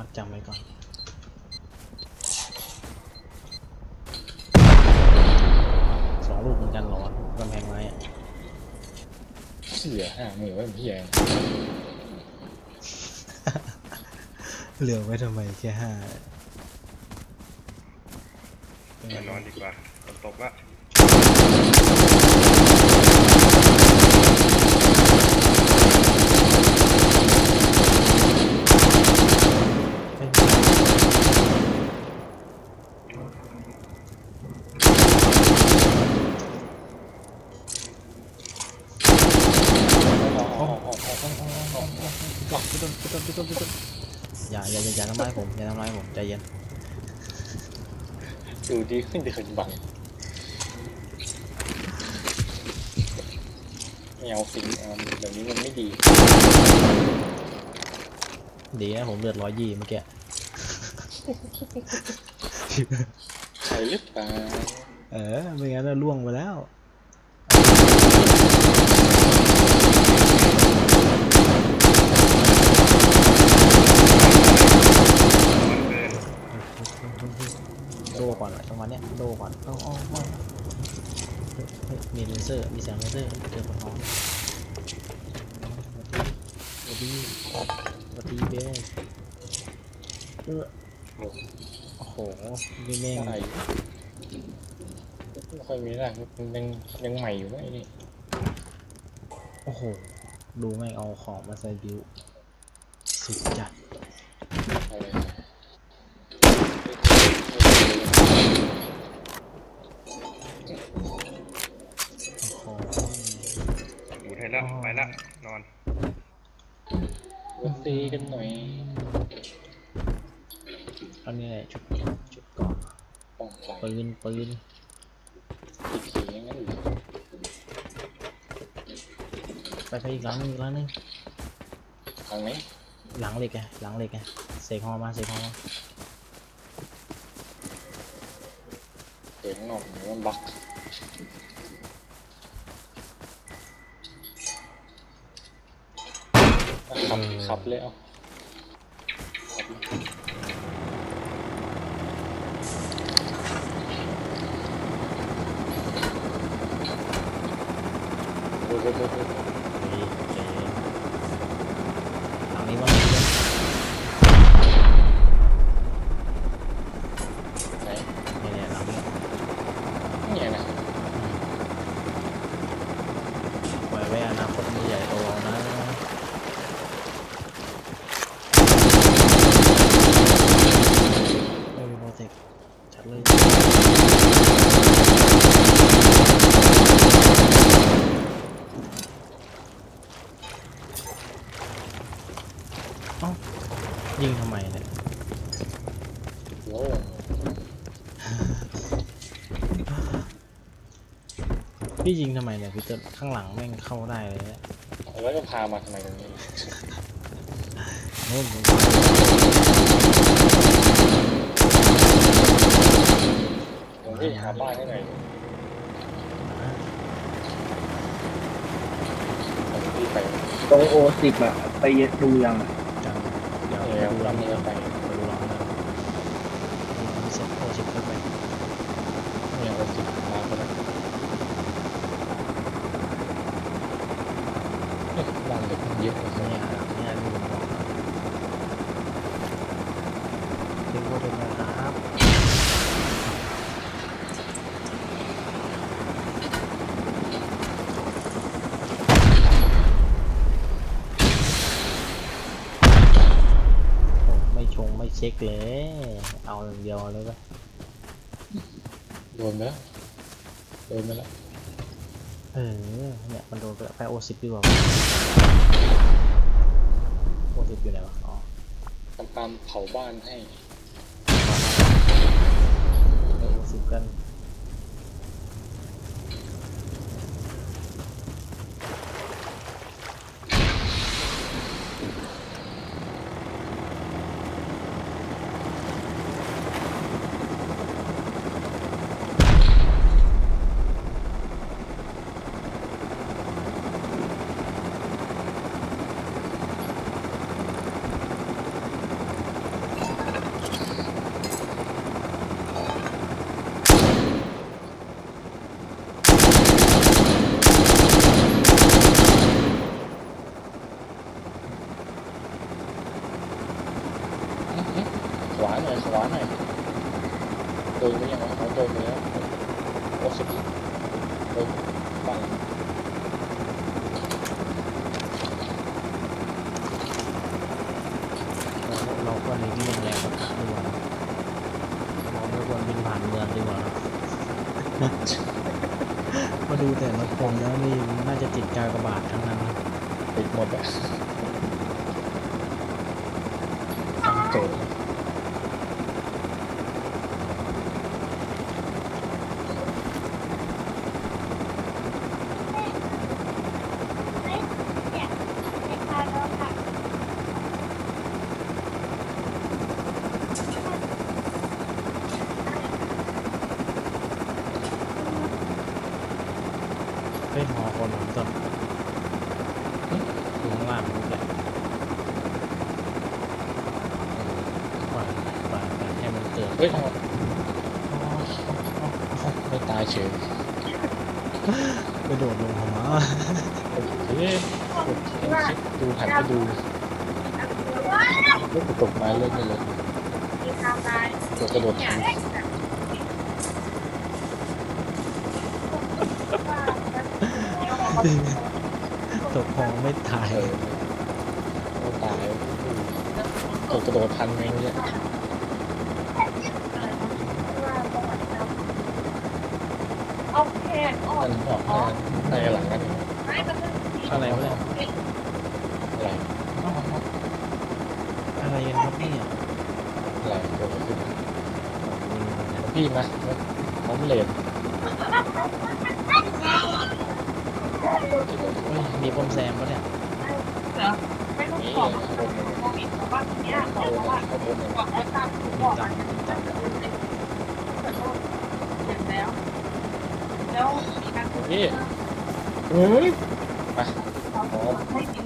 มัดจำไว้ก่อน สองลูกเหมือนกันเหรอกำแพงไม้อะเสียห่ามือไว้เพียเหลือไว้ทำไมแค่ห้า ไปนอนดีกว่าฝนตกละ พี่ต้นพี่ต้นพี่ต้นพี่ต้น อย่าอย่าอย่าอย่าทำร้ายผมอย่าทำร้ายผมใจเย็นดูดีขึ้นเดินบังไม่เอาสิงเอาแบบนี้มันไม่ดี ดีนะผมเลือดร้อยยี่เมื่อกี้ใช่หรือเปล่าเออไม่งั้นน่ะล่วงไปแล้ว มันเกิน โด ก่อนอะจังหวะเนี้ยโดก่อนเอาเอาเอาเฮ้ยเฮ้ยมีเลเซอร์ มีแสงเลเซอร์เจอคนน้องสวัสดีสวัสดีเบสเออโอ้โหนี่แม่งอะไรไม่ค่อยมีแรงมันยังยังใหม่อยู่นะไอ้นี่ โอ้โห ดูแม่งเอาของมาใส่บิวสุดจัด อะไร โอ้โห ดูดให้ละไปละนอน วัน ตีกันหน่อยอันนี้แหละชุดชุดเก่อนป้องไฟปืนปืนอีกทีอย่างนั้นเหรอไปไปอีกหลังนึงอีกหลังนึงทางไหนหลังเหล็กไงหลังเหล็กไงเสกฮอมาเสกฮอมาเดี๋ยวข้างนอกเดี๋ยวมันบัก ขับขับเลยเอาขับเลยเดี๋ยวเดี๋ยวเดี๋ยวเดี๋ยว เฮ้ยใจเย็นหลังนี้ว่ามีเยอะ ไหน เนี่ยเนี่ยหลังนี้ เนี่ยนะ ปล่อยไว้อนาคตมันใหญ่โตเอานะไม่มีโปรเจกต์ชัดเลยเอ้ายิงทำไม เนี่ยโอ้พี่ยิงทำไมเนี่ยพี่เติ้ลข้างหลังแม่งเข้าได้เลยเนี่ยแล้วก็พามาทำไมตรงนี้โน่นผมตรงที่หาบ้านให้หน่อยตรงที่ไปตรงโอสิบอะไปดูยังอะ จังเดี๋ยว เดี๋ยว ดู เรา ลำ ไม่ นี้ ได้ ก่อน ไป ไปดูลำนี้มีเซ็ตโปรเจกต์เข้าไป เนี่ยเราจิบมาคนละเอ๊ะบ้านเล็กเยอะเลย เนี่ยเนี่ยดูผมบอกนะดึงโปรเจกต์นะครับโอ้ไม่ชงไม่ เช็คเลย เอาอย่างเดียวเลยปะโดนไปแล้วโดนไปแล้วเออเนี่ยมันโดนไปแล้วไปโอซิปดีกว่าโอซิปอยู่ไหนวะอ๋อทำการเผาบ้านให้ไปโอซิปกัน เขวาหน่อยขวาหน่อยโดนไปยังวะเขาโดนไปแล้วโอ้สุดโดนฝั่ง เราเราควรหลีกเลี่ยงแรงปะทะดีกว่าเราไม่ควรบินผ่านเมืองดีกว่าเนอะ มา ดูแต่ละคนแล้วนี่น่าจะติดกากบาททั้งนั้นนะติดหมดอะตั้งโจทย์ เฮ้ยหอคนผมต้นอยู่ข้างล่างนี่แหละปล่อยปล่อยปล่อยให้มันเกิด เฮ้ยเอาไม่ตายเฉย ไปโดดลงหัว เฮ้ยดูหันไปดู ลูกตกไม้เล่นไปเลยตัวกระโดดทีตกคลองไม่ตายเออไม่ตายตัวกระโดดทันไหมเนี่ยเอาแขนออกมันออกหน้าหน้าหลังกันไม่ก็คืออะไรวะเนี่ย อะไร อะไรกันครับเนี่ย อะไรเกิดขึ้น พี่มาผมเลนเฮ้ยมีปมแซมปะเนี่ยเหรอไม่ต้องนี่บองบนโควิดแต่ว่าทีเนี้ยบข้าอกว่าบอกว่าตามบอกตัมางค์มีตังค์เสร็จแล้ว แล้วมีการคุยนี่เฮ้ยมาอ๋อไม่ดี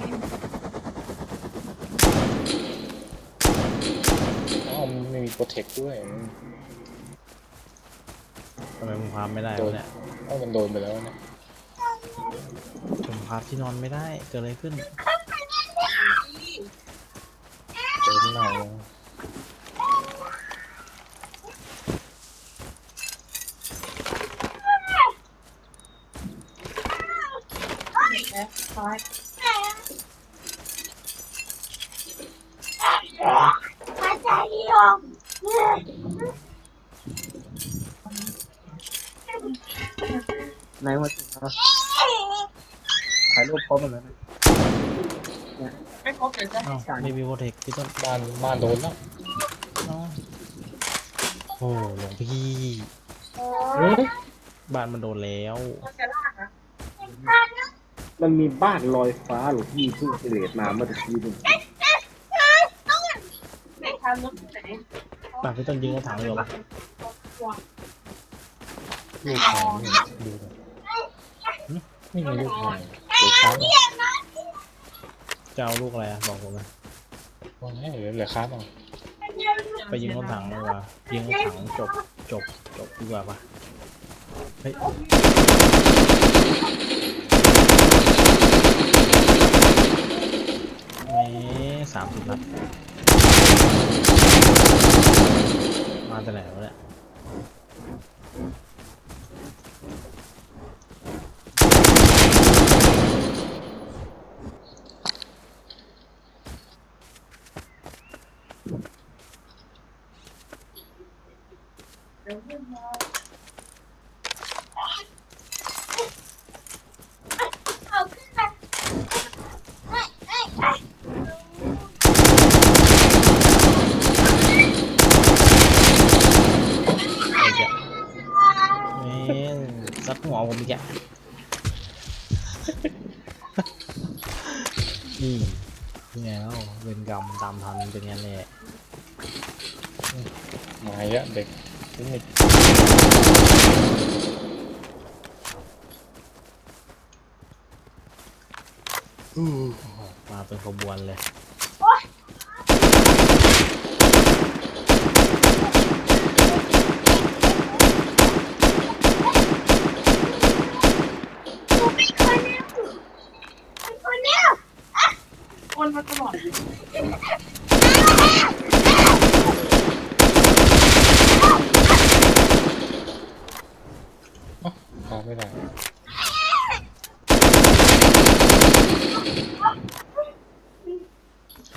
อ้าวมันมีโปรเทคด้วยำไมมึงพาไม่ได้โดวะนเนี่ยอ้าวมันโดนไปแล้วเนี่ยผมพาที่นอนไม่ได้เกิดอะไรขึ้นโดนหนังแล้วคอยไหนมาถึงแล้วถ่ายรูปพร้อมกันแล้วนะไม่ครบเดี๋ยวจะเอ้าไม่มีโปรเทคพี่ต้นบ้านบ้านโดนแล้วเอ้าโอ้หลวงพี่เฮ้ยบ้านมันโดนแล้วมันจะลากนะมันมีบ้านลอยฟ้าหรือพี่เพิ่งเสลดมาเมื่อตะกี้นี่ในทางลึกไหนป่าพี่ต้นยิงกระถางเลยเหรอวะลูกแข็งเนี่ยดูดิไม่มีลูกแข็งเดี๋ยวค้างออกจะเอาลูกอะไรอะบอกผมนะว่าไงเหลือเหลือค้างออกไปยิงรถถังดีกว่ายิงรถถังจบจบจบดีกว่าปะเฮ้ยเมสามสิบนัดมาแต่ไหนวะเนี่ย ไอ้แกเมซัดหัวผมอีกแกนี่เป็นไงแล้วเวรกรรมตามทันเป็นไงแหละ มาเยอะเด็กเทคนิคมาเป็นขบวนเลย วนมาตลอด ไม่ได้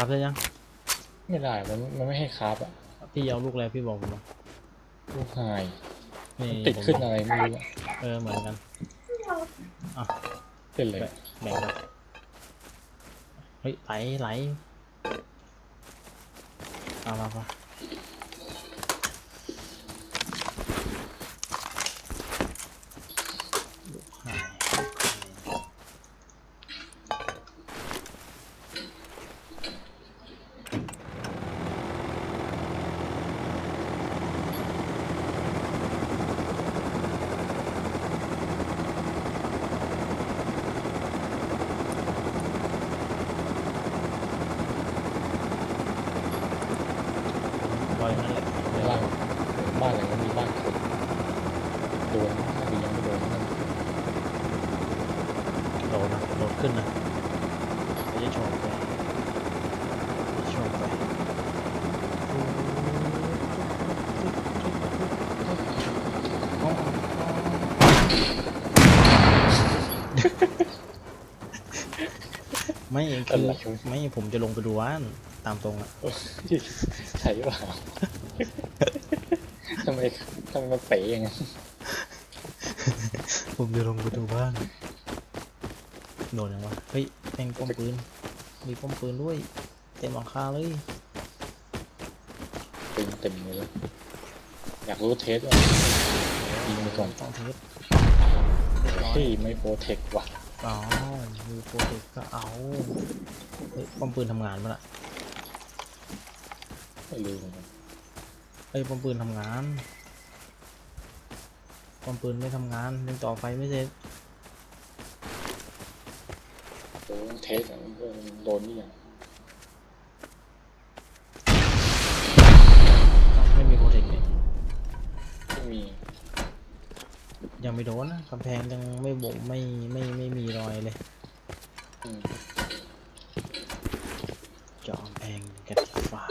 ครับได้ยังไม่ได้ มันมันไม่ให้คราฟอะพี่เอาลูกแล้วพี่บอกผมมาลูกหายนี่ติดผมขึ้นอะไรไม่รู้อะเออเหมือนกันเป็นเลยแบ่งกันเฮ้ยไหลไหลเอามาปะลูกหายลูกหายลอยนั่นแหละ ในบ้านบ้านหลังนั้นมีบ้านคนโดนถ้าดียังไม่โดนนั่น โดดนะโดดขึ้นนะไม่จะ โชว์ไปโชว์ไปอ๋อไม่คือไม่ผมจะลงไปดูว่านตามตรงอะใช่เปล่าทำไมทำไมมันเป๋อย่างนั้นผมจะลงไปดูบ้านโดนยังวะ เฮ้ยแม่งป้อมปืน มีป้อมปืนด้วย เต็มหลังคาเลยเต็มเต็มเลย อยากรู้เทสว่ายิงไปก่อนต้องเทสที่ไม่โปรเทคว่ะอ๋อมีโปรเทคก็เอาเฮ้ยป้อมปืนทำงานปะล่ะไม่รู้เหมือนกันเอ้ยป้อมปืนทำงานป้อมปืนไม่ทำงานยังต่อไฟไม่เสร็จ โดนเทสอะเออโดนนี่ยังอ้าวไม่มีโปรเทคเนี่ยไม่มี ยังไม่โดนนะกำแพงยังไม่บ่มไม่ไม่ไม่มีรอยเลย อืม เจาะกำแพงกระติกฟ้า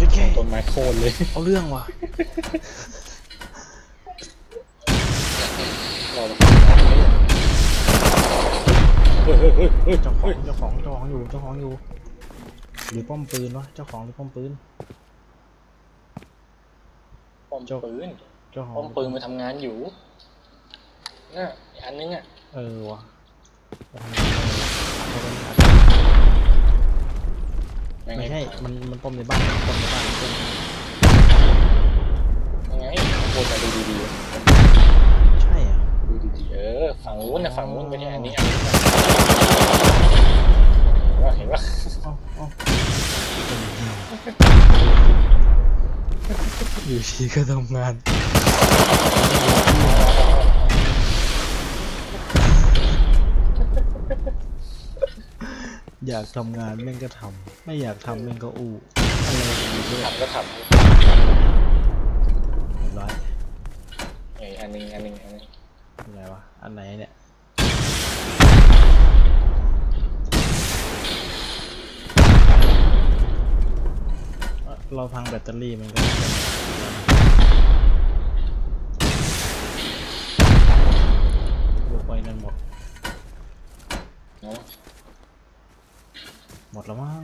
ยึดแค่ ต้นไม้โค่น เลยเอาเรื่องว่ะรอมาเฮ้ยเฮ้ยเฮ้ยเฮ้ยเจ้าขอเฮ้งยเจ้าของเจ้าของอยู่เจ้าของอยู่ หรือป้อมปืนวะเจ้าของหรือป้อมปืน ป้อมปืนเจ้าของป้อมปืนมาทำงานอยู่น่ะอีกอันนึงอะเออว่ะจะทำยังไงวะเอาไปเลยไม่ใช่ มันมันป้อมในบ้านมันป้อมในบ้านมันป้อมยัง ไงคนมาดูดีใช่อะๆดูดีๆเออฝั่งนู้นนะฝั่งนู้นไม่ใช่อันนี้อันนี้ว่าเห็นว่าเอาเอาอยู่ชีก็ทำงานอยากทำงานแม่งก็ทำไม่อยากทำแม่งก็อู้อะไรอย่างเงี้ย ทำก็ทเรียบร้อยำไอ้อันนึงอันนึงอันนึงอะไรวะ อันไหนเนี่ย เราพังแบตเตอรี่มันก็น่าจะหมดแล้วนะลูกไว้นั่นหมด เนาะ หมดแล้วมั้ง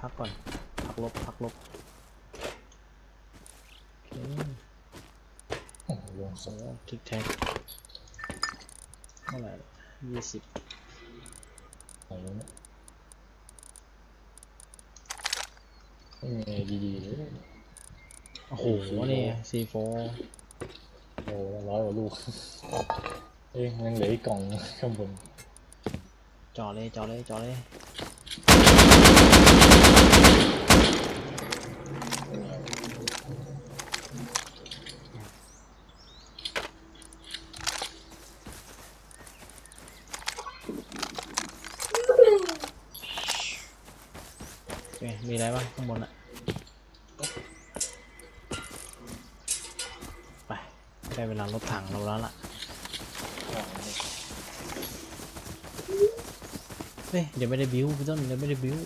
พักก่อน พักลบ พักลบ โอเคโอ้โหลงสโอ้องทิกแท็กเท่าไหร่ยี่สิบไหนวะเนี่ยไม่มีอะไรดีๆเลยโอ้โหนี่ซีโฟโอ้โหร้อยกว่าลูก เอ้ยมันเหลืออีกกล่องข้างบน จอเลย จอเลย จอเลย มีอะไรบ้างข้างบนอะไปได้เวลารถถังเราแล้วล่ะเฮ้ยเดี๋ยวไม่ได้บิวพี่ต้นเดี๋ยวไม่ได้บิว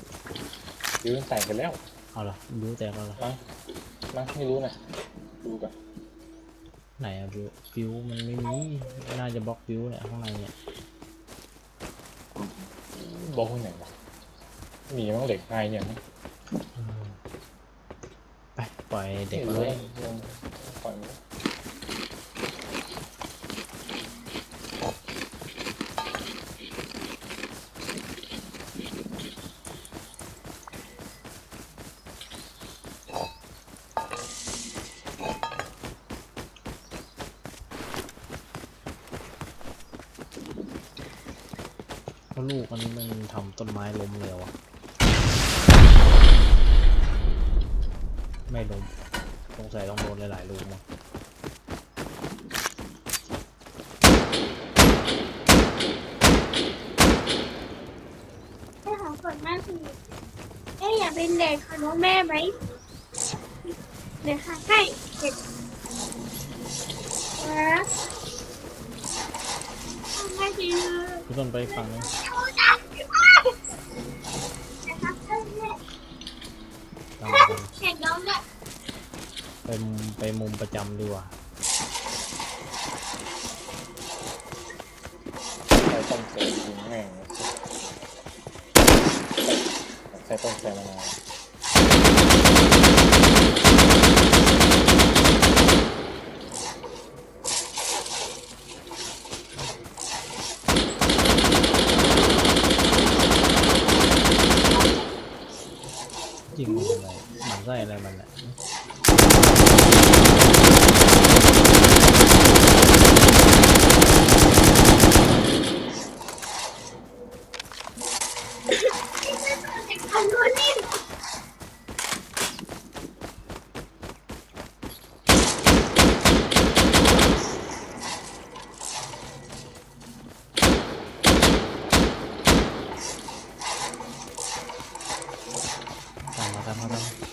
ยืนแต่งกันแล้วเอาเหรอบิวแตกแล้วเหรอมั้งมั้งไม่รู้นะดูก่อนไหนอะบิวบิวมันไม่มีน่าจะบล็อกบิวเนี่ยข้างในเนี่ยบอกคนไหนวะ มีมั้งเหล็กไงเนี่ยมั้งอืมไปปล่อยเด็กไม่เลรู้ยลงปล่อยมันเพราะลูกอันนี้มันทำต้นไม้ล้มเร็วอะ ไม่ล้มสงสัยต้องโดนหลายๆลูกมั้งแม่ของคนมากคือแม่อยากเป็นเด็กของน้องแม่ไหมเดี๋ยวค่ะให้เด็กนะทำไมดีเลยพี่ต้นไปอีกฝั่งนึง นะครับให้แม่ ตามกัน เด็กน้องเนี่ย ไป มุมไปมุมประจำดีกว่าใครต้นเสยยิงแม่งใครต้นเสยมานาน จริงมันอะไรหมันไส้อะไรมันอะ เด็กของคนนี้ ตามมาตามมาตามมา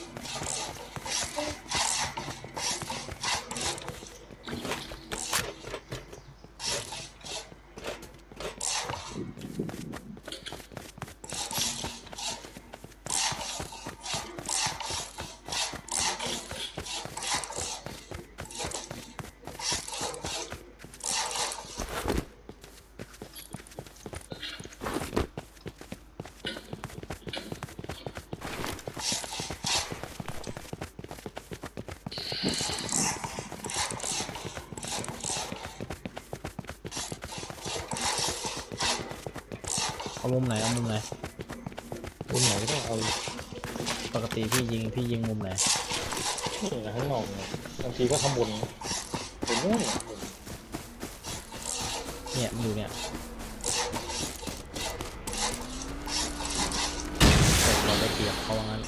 เอามุมไหนเอามุมไหนมุมไหนก็ต้องเอาปกติพี่ยิงพี่ยิงมุมไหนนี่นะข้างนอกเนี่ยบางทีก็ข้างบนเป็นนู่นเนี่ยเนี่ยมันอยู่เนี่ยแต่เราได้เปรียบเขาว่างั้น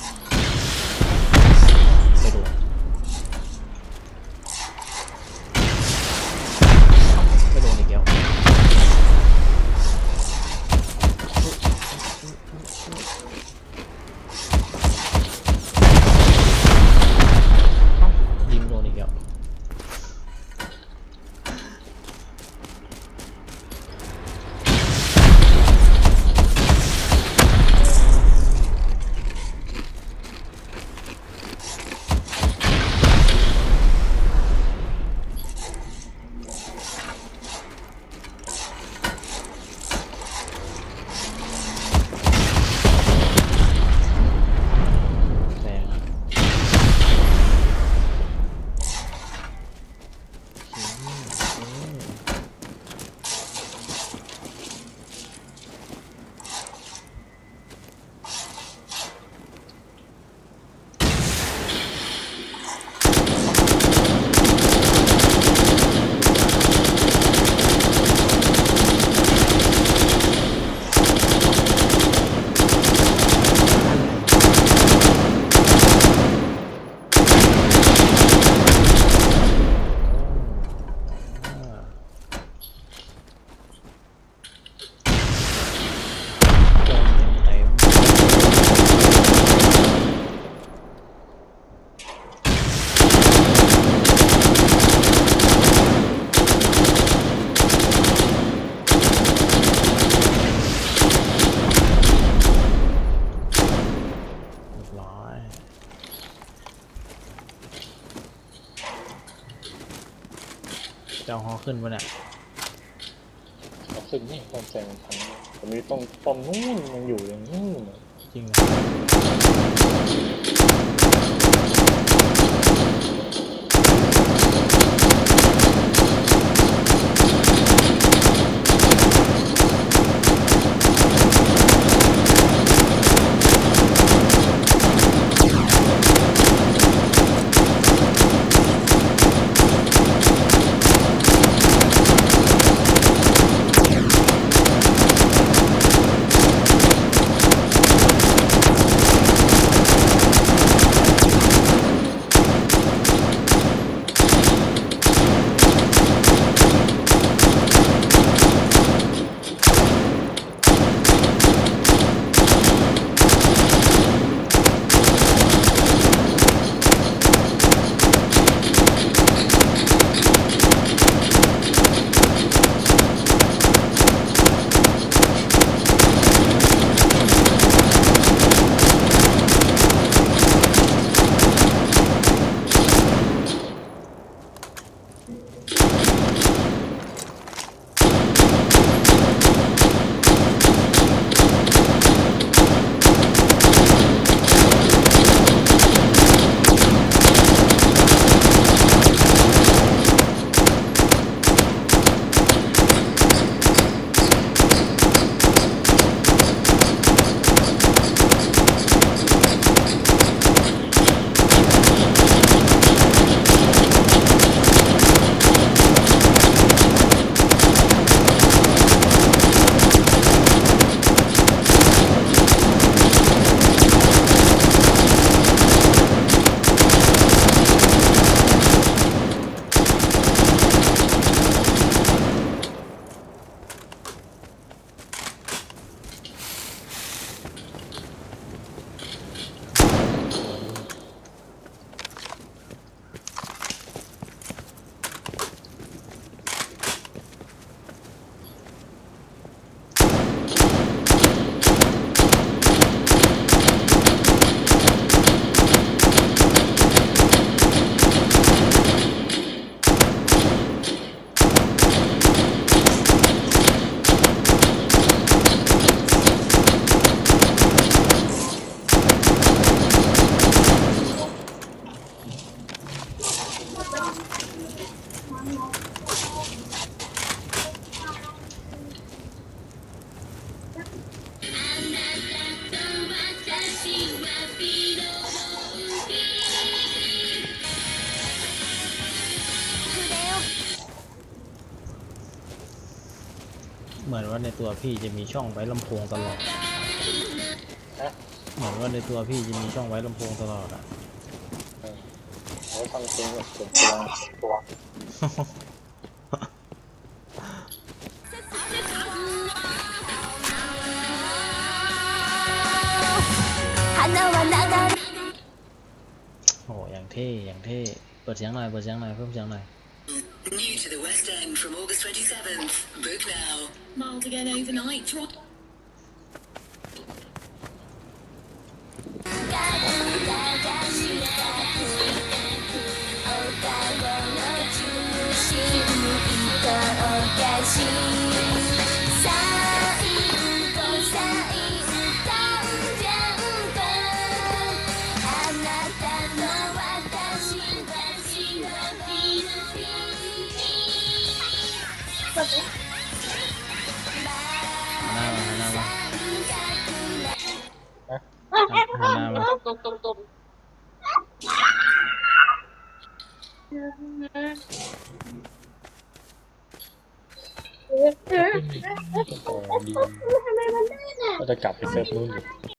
ขึ้นปะเนี่ยเอาขึ้นนี่ต้องแซงทางนี้แต่มีต้องป้อมนู่นยังอยู่อย่างนู่นจริงเห ว่าในตัวพี่จะมีช่องไว้ลำโพงตลอด เหมือนว่าในตัวพี่จะมีช่องไว้ลำโพงตลอดอะเขาฟังเพลงแบบส่วนตัวตัวโอ้โหอย่างเท่อย่างเท่ เปิดเสียงหน่อย เปิดเสียงหน่อย เพิ่มเสียงหน่อย 27th. Book now. Mild again overnight. ตุ้มตุ้มตุ้มแต่ดีทำไมมันได้น่ะ ก็จะกลับไปเซิร์ฟนู่นอยู่